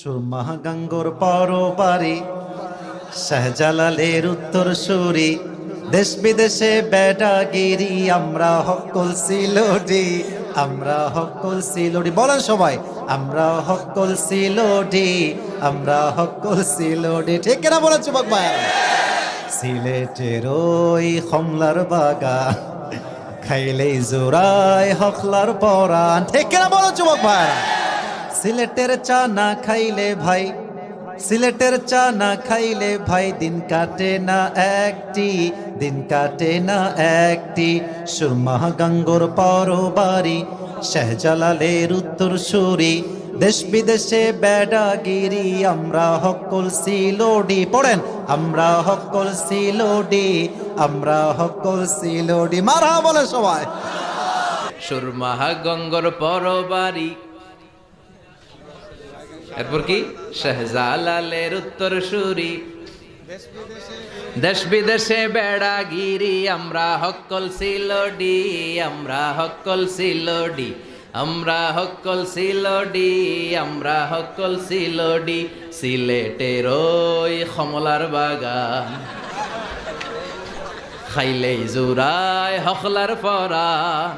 সুরমা গঙ্গোর পরবারি শাহজালালের উত্তর সুরি দেশ বিদেশে বেডাগিরি আমরা হকল সিলোডি আমরা হকল সিলোডি বলেন সবাই, আমরা হকল সিলোডি আমরা হকল সিলোডি ঠিক কিনা বলেন যুবক ভাই সিলেটের ওই কমলার বাগান, খাইলেই জোড়ায় হকলার পরান ঠিক কিনা বলো যুবক ভাই সিলেটের চা না খাইলে ভাই, সিলেটের চা না খাইলে ভাই, দিন কাটে না একটি, দিন কাটে না একটি। সুরমা গঙ্গোর পরবারি, শাহজালালের উত্তর সুরি দেশ বিদেশে বেডাগিরি আমরা হকল সিলোডি। পড়েন, আমরা হকল সিলোডি, আমরা হকল সিলোডি। মারা বলে সবাই। সুরমাহা গঙ্গর পরবারি এরপর কি? শাহজালালের উত্তর সুরি। দেশ বিদেশে বেড়াগিরি, আমরা হকল সিলোডি আমরা হকল সিলোডি আমরা হকল সিলোডি আমরা হকল সিলোডি সিলেটের ওই কমলার বাগান। খাইলেই জুরায় হকলার পরান